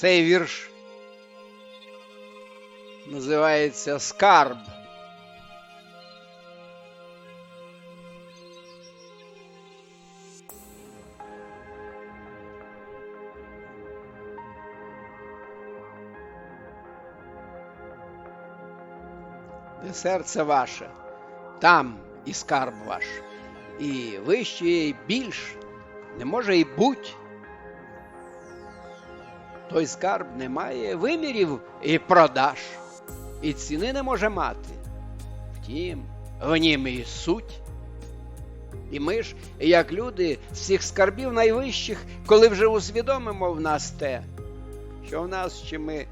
Цей вірш називається Скарб. Де серце ваше, там і скарб ваш, і вище, і більш не може й буть. Той скарб не має вимірів і продаж, і ціни не може мати. Втім, в нім і суть. І ми ж, як люди, з всіх скарбів найвищих, коли вже усвідомимо в нас те, що в нас чи ми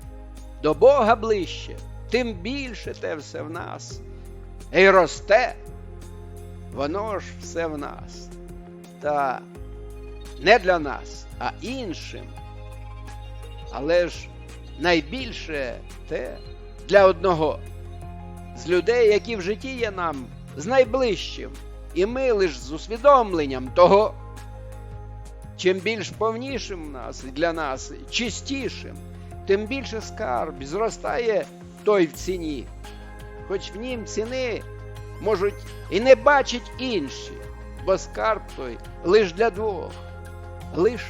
до Бога ближче, тим більше те все в нас. І росте, воно ж все в нас. Та не для нас, а іншим. Але ж найбільше те для одного з людей, які в житті є нам з найближчим, і ми лиш з усвідомленням того, чим більш повнішим нас і для нас, чистішим, тим більше скарб зростає той в ціні, хоч в нім ціни можуть і не бачить інші, бо скарб той лиш для двох, лиш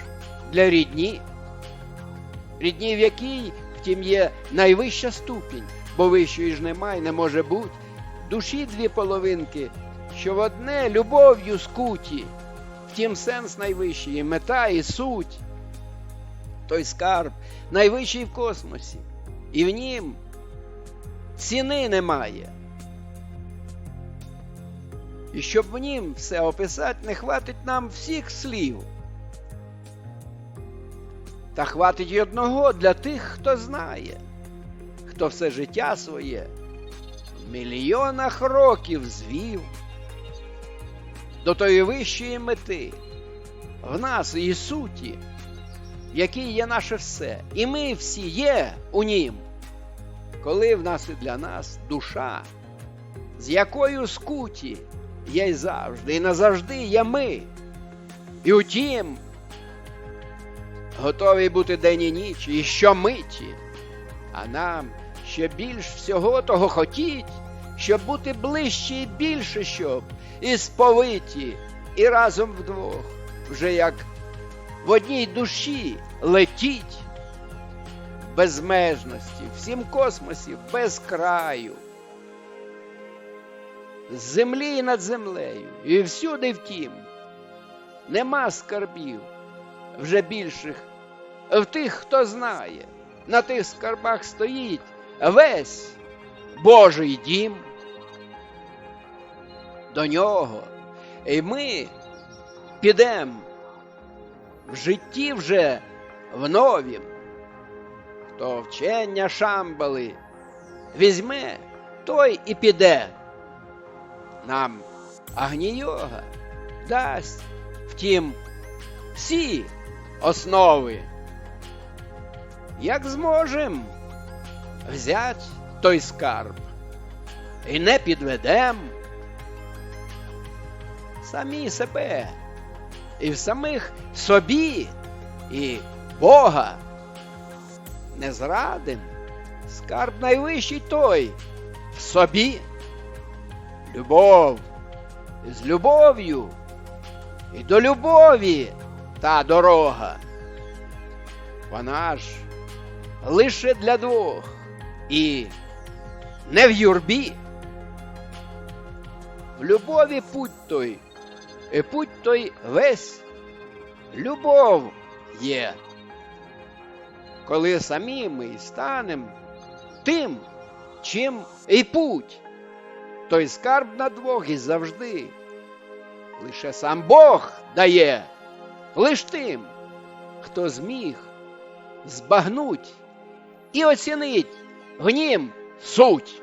для рідні рідні в якій, втім, є найвища ступінь, бо вищої ж немає, не може бути. Душі дві половинки, що в одне любов'ю скуті, втім сенс найвищий, мета і суть. Той скарб найвищий в космосі, і в нім ціни немає. І щоб в нім все описати, не хватить нам всіх слів. Та хватить й одного для тих, хто знає, хто все життя своє в мільйонах років звів. До тої вищої мети, в нас і суті, який є наше все, і ми всі є у нім, коли в нас і для нас душа, з якою скуті є й завжди, і назавжди є ми. І утім, готові бути день і ніч, і щомиті, а нам ще більш всього того хотіть, щоб бути ближче і більше, щоб і сповиті, і разом вдвох, вже як в одній душі летіть. Безмежності, всім космосі без краю. З землі і над землею, і всюди втім, нема скарбів вже більших в тих, хто знає, на тих скарбах стоїть весь Божий дім. До нього. І ми підемо в житті вже в новім. Хто вчення шамбали візьме, той і піде. Нам Агнійога дасть, втім, всі основи. Як зможем взять той скарб і не підведем самі себе і в самих собі і Бога не зрадим. Скарб найвищий той в собі. Любов з любов'ю і до любові та дорога. Вона ж лише для двох і не в юрбі. В любові путь той, і путь той весь любов є. Коли самі ми станем тим, чим і путь, той скарб на двох і завжди. Лише сам Бог дає, лиш тим, хто зміг збагнуть і оцінить гнім суть.